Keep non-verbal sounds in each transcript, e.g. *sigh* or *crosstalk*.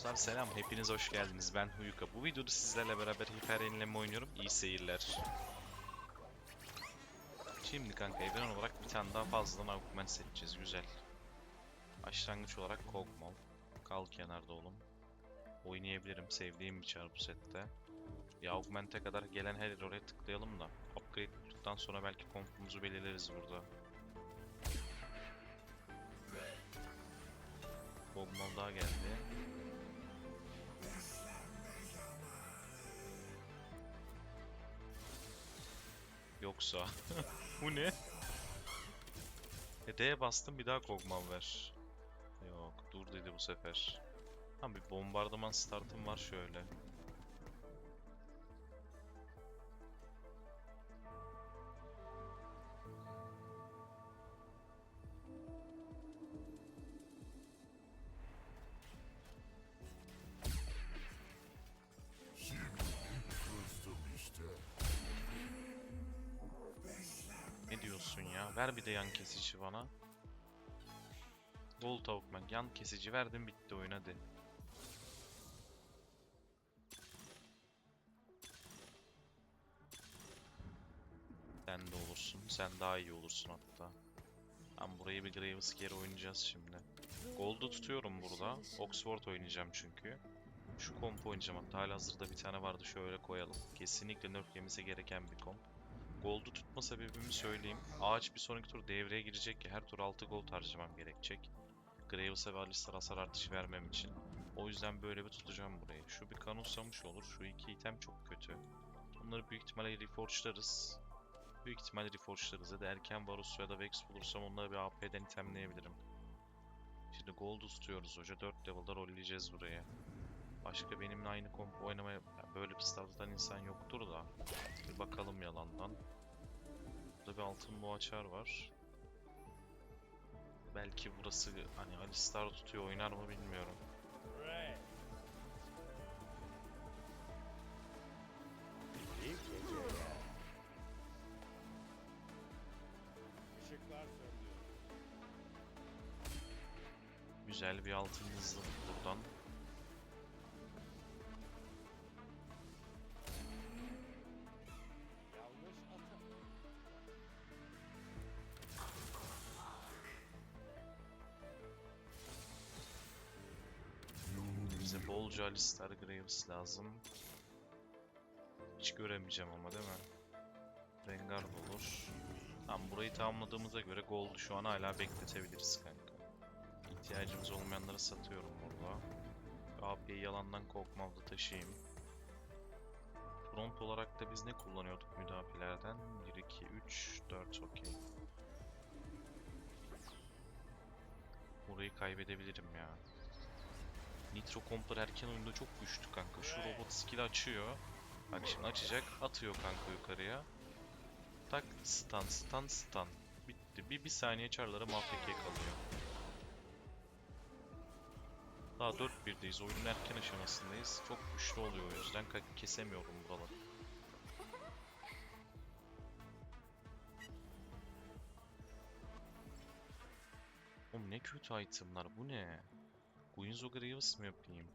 Dostlar selam, hepiniz hoş geldiniz. Ben Huyuka. Bu videoda sizlerle beraber hiper yenileme oynuyorum. İyi seyirler. Şimdi kanka evren olarak bir tane daha fazladan augment seçeceğiz. Güzel. Başlangıç olarak Kog'Maw. Kal kenarda oğlum. Oynayabilirim. Sevdiğim bir çar bu sette. Bir augment'e kadar gelen her yer oraya tıklayalım da. Upgrade tuttuktan sonra belki kompumuzu belirleriz burada. Kog'Maw daha geldi. Yoksa. *laughs* Bu ne? E D'ye bastım bir daha Kog'Maw ver. Yok dur dedi bu sefer. Tamam bir bombardıman startım var şöyle. Kesici verdim bitti oyun hadi. Sen de olursun. Sen daha iyi olursun hatta. Ben burayı bir Graves geri oynayacağız şimdi. Gold'u tutuyorum burada. Oxford oynayacağım çünkü. Şu komp oynayacağım hatta halihazırda bir tane vardı şöyle koyalım. Kesinlikle nerf yemesi gereken bir komp. Gold'u tutma sebebimi söyleyeyim. Ağaç bir sonraki tur devreye girecek ki her tur 6 gold harcamam gerekecek. Graves'e ve Alistar hasar artışı vermem için. O yüzden böyle bir tutacağım burayı. Şu bir kanunsamış olur. Şu iki item çok kötü. Onları büyük ihtimalle reforge'larız. Büyük ihtimalle reforge'larız. Ya erken Varus ya da Vex bulursam onları bir AP'den itemleyebilirim. Şimdi Gold'u tutuyoruz hoca. 4 level'da rolleyeceğiz buraya. Başka benimle aynı kompo oynamaya böyle bir starttan insan yoktur da. Bir bakalım yalandan. Burada bir altın boğaçar var. Belki burası hani Alistar tutuyor oynar mı bilmiyorum. Güzel bir altın hızlı buradan. Bolca Alistar Graves lazım. Hiç göremeyeceğim ama değil mi? Rengar olur. Tamam burayı tamamladığımıza göre Gold'u şu an hala bekletebiliriz kanka. İhtiyacımız olmayanları satıyorum burada. AP'yi yalandan Kog'Maw'da taşıyayım. Front olarak da biz ne kullanıyorduk müdafilerden? 1, 2, 3, 4 okey. Burayı kaybedebilirim ya. Nitro komplar erken oyunda çok güçlü kanka. Şu robot skill açıyor. Bak şimdi açacak, atıyor kanka yukarıya. Tak stun stun stun. Bitti. Bir, bir saniye çarlara AFK kalıyor. Daha 4-1'deyiz. Oyunun erken aşamasındayız. Çok güçlü oluyor o yüzden kesemiyorum buraları. Oğlum ne kötü itemlar bu ne? Guinzo Graves mi yapayım?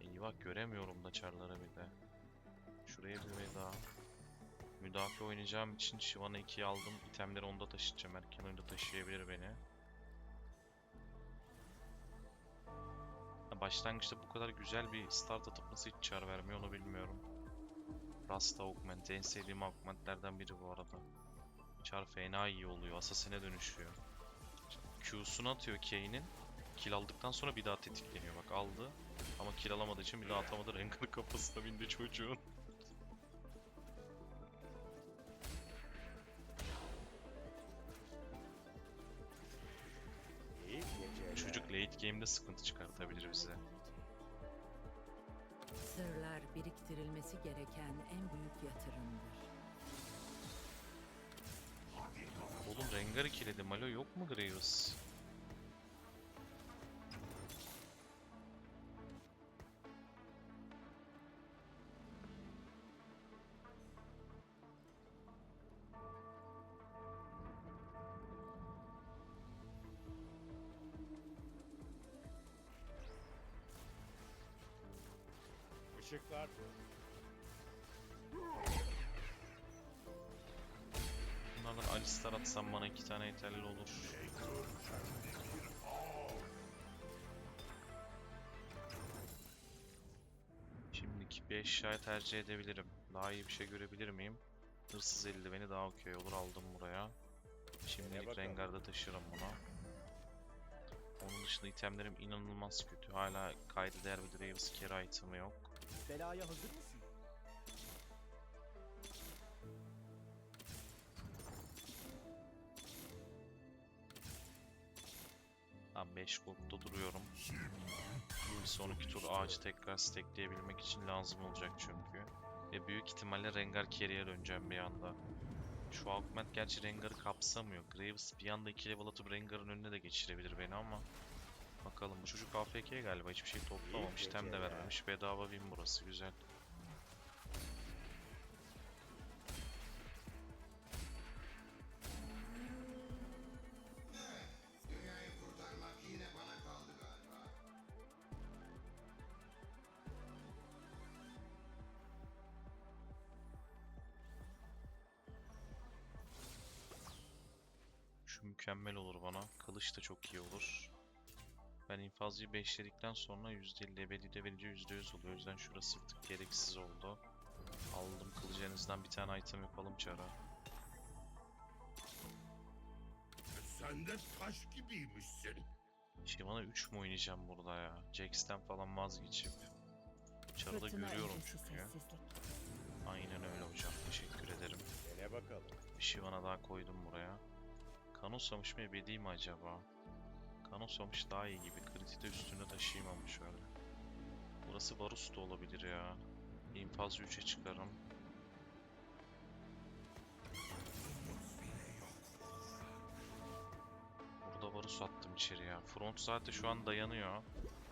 Eyvah göremiyorum da çarları bir de. Şuraya bir veda. Müdafi oynayacağım için Shyvana 2'yi aldım. İtemleri onda taşıyacağım. Erken oyunda taşıyabilir beni. Başlangıçta bu kadar güzel bir start atıp nasıl hiç çar vermiyor onu bilmiyorum. Rasta Augment en sevdiğim augmentlerden biri bu arada. Char fena iyi oluyor. Assassin'e dönüşüyor. Q'sunu atıyor Kane'in. Kill aldıktan sonra bir daha tetikleniyor. Bak aldı. Ama kill alamadığı için bir daha atamadı. Rengar'ın kafasına bindi çocuğun. Çocuk late game'de sıkıntı çıkartabilir bize. Sırlar biriktirilmesi gereken en büyük yatırımdır. Oğlum Rengar'ı killedi. Malo yok mu Graves? Işıklar. Bunlardan Alistar atsam bana iki tane yeterli olur. Şimdiki bir eşyayı tercih edebilirim. Daha iyi bir şey görebilir miyim? Hırsız eldiveni daha okey olur aldım buraya. Şimdilik. Rengar'da taşırım bunu. Onun dışında itemlerim inanılmaz kötü. Hala kaydı değer bir Graves Care item'ı yok. Belaya hazır mısın? Ben 5 gold'da duruyorum. Bir sonraki tur ağacı tekrar stackleyebilmek için lazım olacak çünkü. Ve büyük ihtimalle Rengar carry'e döneceğim bir anda. Şu augment gerçi Rengar'ı kapsamıyor. Graves bir anda 2 level atıp Rengar'ın önüne de geçirebilir beni ama Bakalım bu çocuk AFK galiba hiçbir şey toplamamış, tem de vermemiş. Bedava win burası güzel. Şu mükemmel olur bana. Kılıç da çok iyi olur. Ben infazcıyı 5'ledikten sonra %50 ebedide verince %100 oluyor. O yüzden şurası bir tık gereksiz oldu. Aldım kılıcı bir tane item yapalım çara. Sen de taş gibiymişsin. Şivana 3 mü oynayacağım burada ya? Jax'ten falan vazgeçip. Fırtına görüyorum çünkü. Aynen öyle hocam. Teşekkür ederim. Dene bakalım. Bir Şivana daha koydum buraya. Kanosamış mı ebedi mi acaba? Kanosamış daha iyi gibi. Kriti de üstüne taşıyayım ama şöyle. Burası Varus da olabilir ya. İnfazı 3'e çıkarım. Burada Varus attım içeri ya. Front zaten şu an dayanıyor.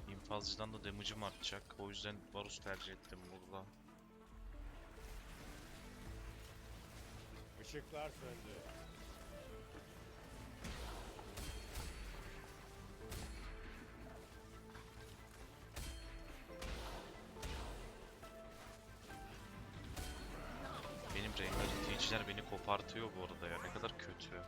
İnfazcıdan da damage'ım artacak. O yüzden Varus tercih ettim burada. Işıklar söndü. Kopartıyor bu arada ya. Ne kadar kötü.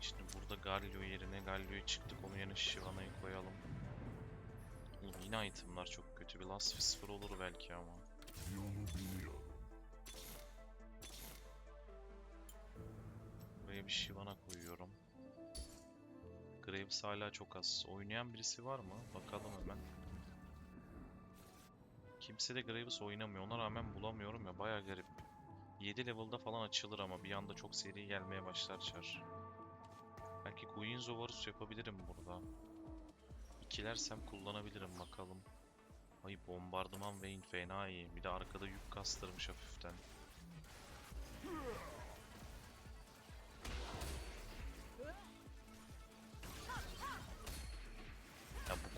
Şimdi burada Galio yerine Galio'yu çıktık. Onun yerine Shivana'yı koyalım. Oğlum yine itemlar çok kötü. Bir Last Whisper olur belki ama. Buraya bir Shyvana koyuyorum. Graves hala çok az. Oynayan birisi var mı? Bakalım hemen. Kimse de Graves oynamıyor. Ona rağmen bulamıyorum ya. Baya garip. 7 level'da falan açılır ama bir anda çok seri gelmeye başlar çar. Belki Guinzo Varus yapabilirim burada. İkilersem kullanabilirim bakalım. Ay bombardıman Vayne fena iyi. Bir de arkada yük kastırmış hafiften.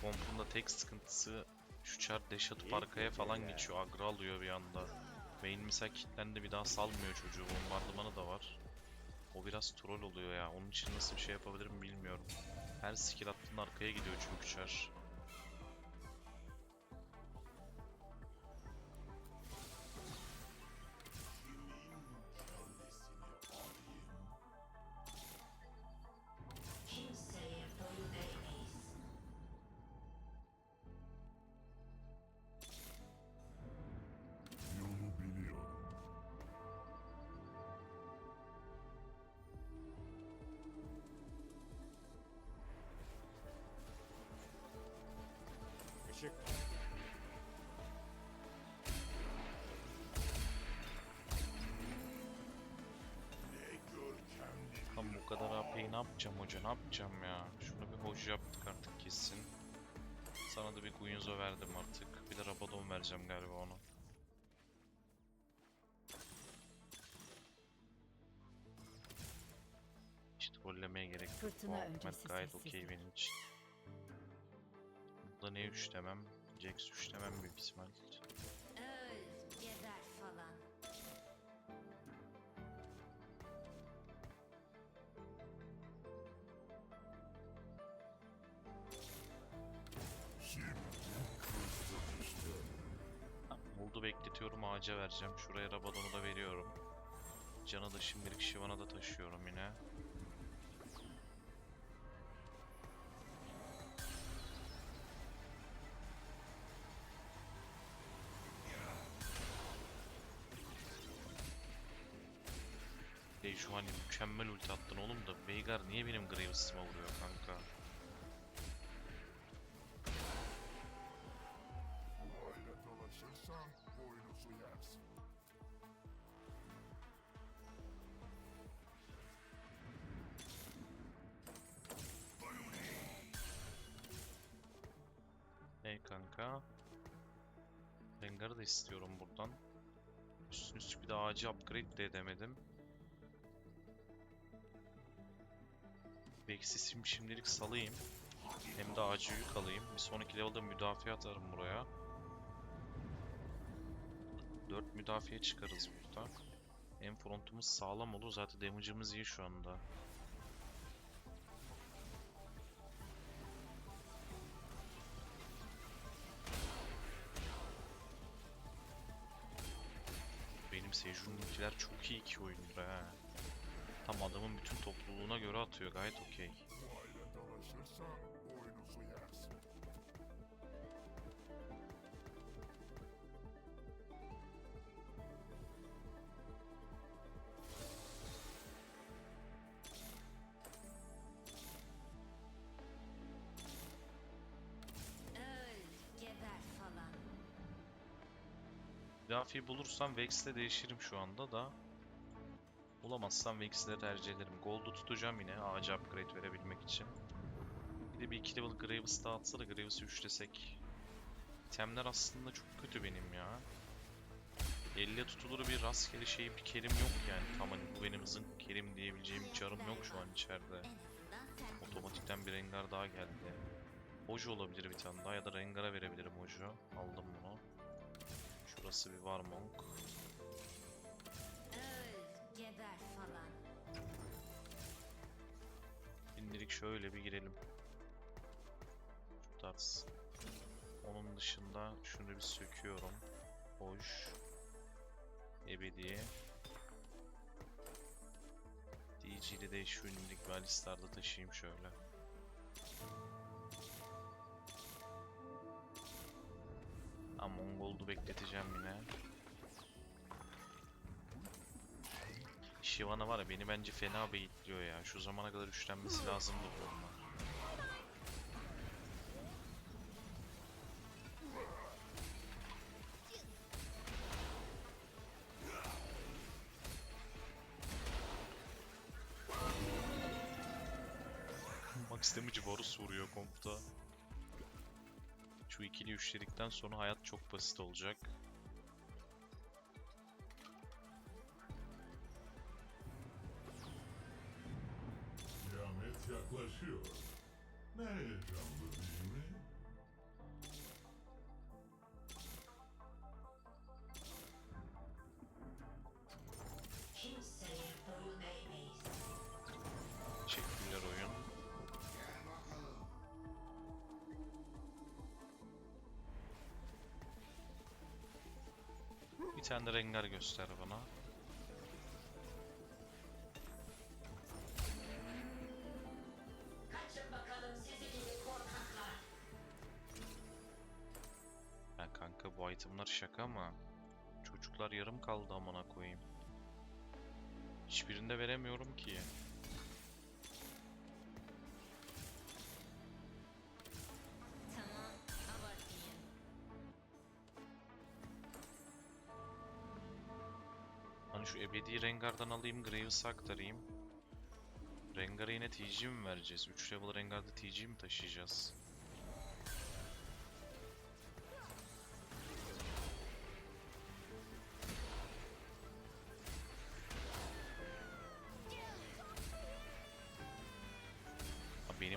Ya bu kompun da tek sıkıntısı şu çar dash atıp İyi arkaya falan geçiyor. Agra alıyor bir anda. Vayne mesela kilitlendi bir daha salmıyor çocuğu. Bombardımanı da var. O biraz troll oluyor ya. Onun için nasıl bir şey yapabilirim bilmiyorum. Her skill attığında arkaya gidiyor çünkü çar. Görkemli. Tam bu kadar AP'yi ne yapacağım hoca ne yapacağım ya. Şunu bir hoca yaptık artık kesin. Sana da bir Guinzo verdim artık. Bir de Rabadon vereceğim galiba ona. Hiç trollemeye gerek yok. Öncesi gayet okey benim için ne 3 demem. Jax 3 demem büyük ihtimal. Öl, geber falan. Oldu bekletiyorum ağaca vereceğim. Şuraya Rabadon'u da veriyorum. Canı da şimdilik Şivan'a da taşıyorum yine. Ulti attın oğlum da Veigar niye benim Graves'ıma vuruyor kanka? Hey kanka. Rengar'ı da istiyorum buradan. Üstüne üstlük bir de ağacı upgrade de edemedim. Sim şimdilik salayım. Hem de ağacı yük alayım. Bir sonraki level'da müdafiye atarım buraya. 4 müdafiye çıkarız burada. Hem frontumuz sağlam olur. Zaten damage'ımız iyi şu anda. Benim Seju'nunkiler çok iyi iki oyundur ha. Tam adamın bütün topluluğuna göre atıyor gayet okey. Müdafiyi bulursam Vex'le değişirim şu anda da. Bulamazsam Vex'le tercih ederim. Gold'u tutacağım yine ağaca upgrade verebilmek için. Bir de bir 2 level Graves daha atsa da Graves'i üçlesek. İtemler aslında çok kötü benim ya. Elle tutulur bir rastgele şey bir kerim yok yani. Tam hani bu benim zınk kerim diyebileceğim bir çarım yok şu an içeride. Otomatikten bir Rengar daha geldi. Hojo olabilir bir tane daha ya da Rengar'a verebilirim Hojo. Aldım bunu. Şurası bir Warmonk. öl, geber falan. Şimdilik şöyle bir girelim. Şu tarz. Onun dışında şunu bir söküyorum. Hoş. Ebedi. DG'li de şu ünlülük taşıyayım şöyle. Ama Mongol'du bekleteceğim yine. Shyvana var ya beni bence fena beyitliyor ya. Şu zamana kadar üçlenmesi lazımdı bu onunla. Max damage Varus vuruyor kompta. Şu ikili üçledikten sonra hayat çok basit olacak. Yaklaşıyor. Ne heyecanlı değil mi? Kimseye boyun eğmeyiz. Teşekkürler oyun. Bir tane de Rengar göster bana. Kanka bu itemlar şaka mı? Çocuklar yarım kaldı amına koyayım. Hiçbirinde veremiyorum ki. Hani şu ebedi Rengar'dan alayım, Graves'a aktarayım. Rengar'a yine TG mi vereceğiz? 3 level Rengar'da TG mi taşıyacağız?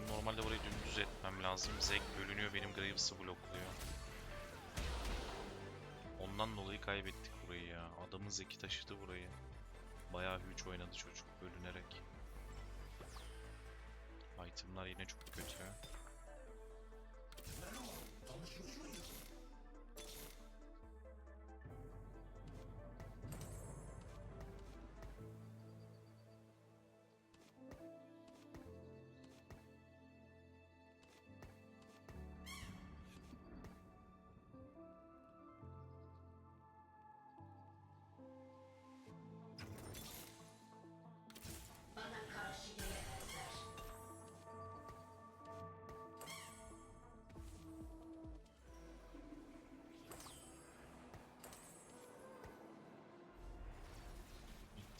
Normalde burayı dümdüz etmem lazım. Zek bölünüyor, benim Graves'ı blokluyor. Ondan dolayı kaybettik burayı ya. Adamın Zek'i taşıdı burayı. Bayağı huge oynadı çocuk bölünerek. Itemlar yine çok kötü.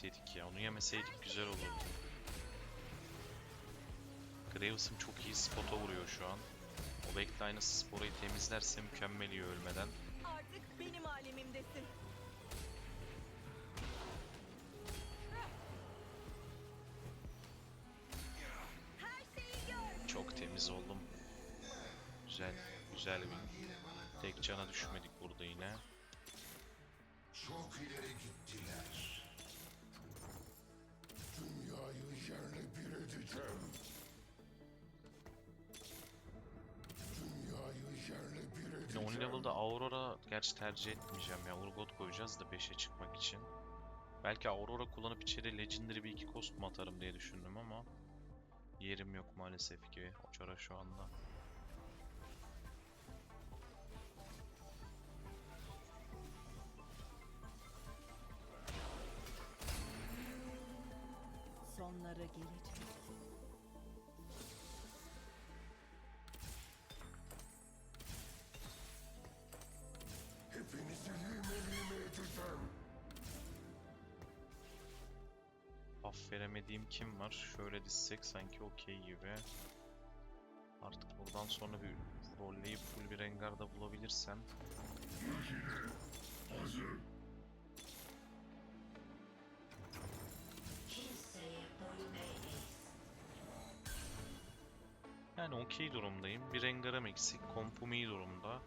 Yedik ya. Onu yemeseydik güzel olurdu. Graves'ım çok iyi spota vuruyor şu an. O backline'ı sporayı temizlerse mükemmel iyi ölmeden. Artık benim alemimdesin. Çok temiz oldum. Güzel, güzel bir. Tek cana düşmedik burada yine. Çok ileri gittiler. Yerle bir edeceğim. Dünyayı yerle bir edeceğim. 10 level'da Aurora gerçi tercih etmeyeceğim ya. Urgot koyacağız da 5'e çıkmak için. Belki Aurora kullanıp içeri Legendary bir iki cost mu atarım diye düşündüm ama yerim yok maalesef ki o çara şu anda. Sonlara gelecek. Hepinizi lime lime edeceğim. Veremediğim kim var? Şöyle dizsek sanki okey gibi. Artık buradan sonra bir rolleyip full bir Rengar'da bulabilirsem Hazır. Yani okey durumdayım. Bir Rengar'ım eksik. Kompum iyi durumda.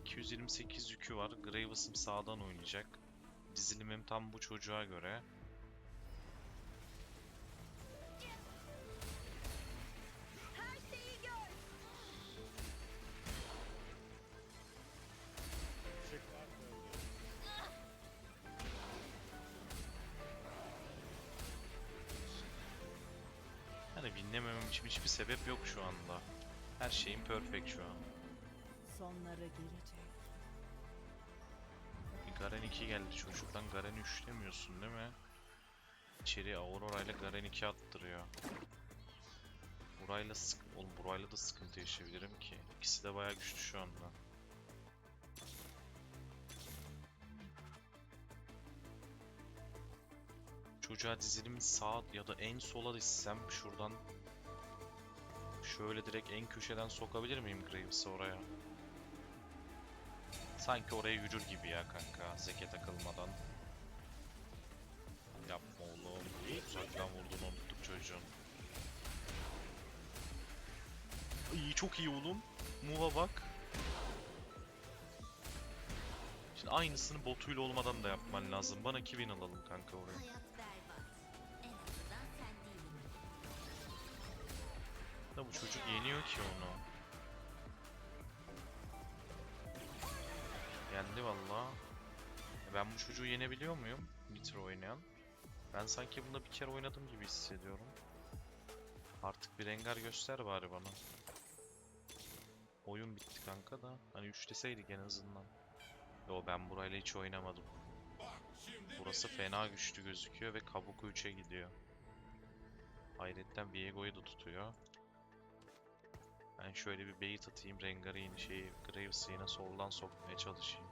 228 yükü var. Graves'ım sağdan oynayacak. Dizilimim tam bu çocuğa göre. Yani winlememem için hiçbir sebep yok şu anda. Her şeyim perfect şu an. Sonlara gelecek. Bir Garen 2 geldi çocuktan Garen 3 demiyorsun değil mi? İçeri Aurora ile Garen 2 attırıyor. Burayla sık oğlum burayla da sıkıntı yaşayabilirim ki. İkisi de bayağı güçlü şu anda. Çocuğa dizilimi sağ ya da en sola dizsem şuradan şöyle direkt en köşeden sokabilir miyim Graves'ı oraya? Sanki oraya yürür gibi ya kanka zeke takılmadan. Yapma oğlum. Uzaktan vurdun unuttuk çocuğun. İyi çok iyi oğlum. Move'a bak. Şimdi aynısını botuyla olmadan da yapman lazım. Bana 2000 alalım kanka oraya. Çocuk yeniyor ki onu. Yendi valla. Ben bu çocuğu yenebiliyor muyum? Nitro oynayan. Ben sanki bunda bir kere oynadım gibi hissediyorum. Artık bir rengar göster bari bana. Oyun bitti kanka da. Hani üçleseydik en azından. Yo ben burayla hiç oynamadım. Burası fena güçlü gözüküyor ve Kabuku 3'e gidiyor. Hayretten Viego'yu da tutuyor. Şöyle bir bait atayım. Rengar'ı yine şeyi Graves'ı yine soldan sokmaya çalışayım.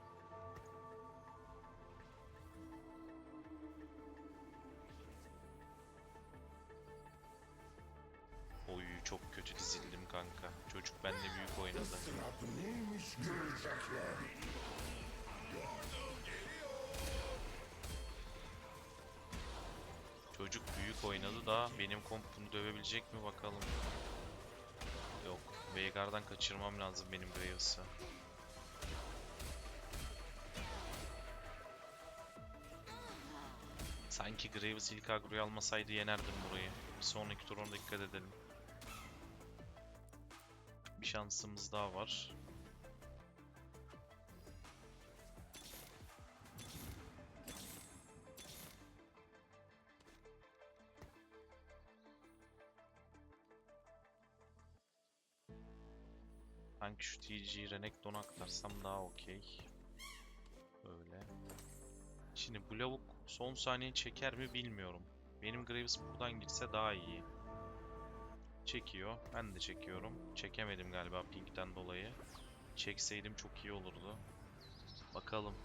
Oy çok kötü dizildim kanka. Çocuk bende büyük oynadı. Neymiş görecekler. Çocuk büyük oynadı da benim komp bunu dövebilecek mi bakalım. Veigar'dan kaçırmam lazım benim Graves'ı. Sanki Graves ilk agroyu almasaydı yenerdim burayı. Bir sonraki turuna dikkat edelim. Bir şansımız daha var. Sanki şu TG Renekton'u aktarsam daha okey. Böyle. Şimdi bu lavuk son saniye çeker mi bilmiyorum. Benim Graves buradan girse daha iyi. Çekiyor. Ben de çekiyorum. Çekemedim galiba pinkten dolayı. Çekseydim çok iyi olurdu. Bakalım.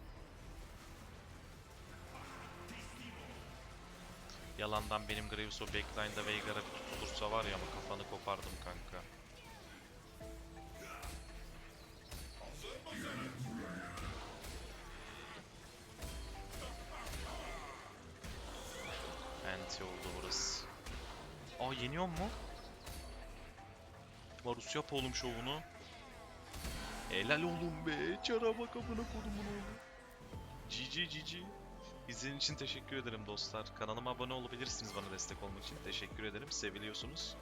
Yalandan benim Graves o backline'da Veigar'a tutulursa var ya ama kafanı kopardım kanka. Yeniyor mu? Varus yap oğlum şovunu. Helal oğlum be. Çara bak amına kodumun oğlu. GG GG. İzlediğiniz için teşekkür ederim dostlar. Kanalıma abone olabilirsiniz bana destek olmak için. Teşekkür ederim. Seviliyorsunuz.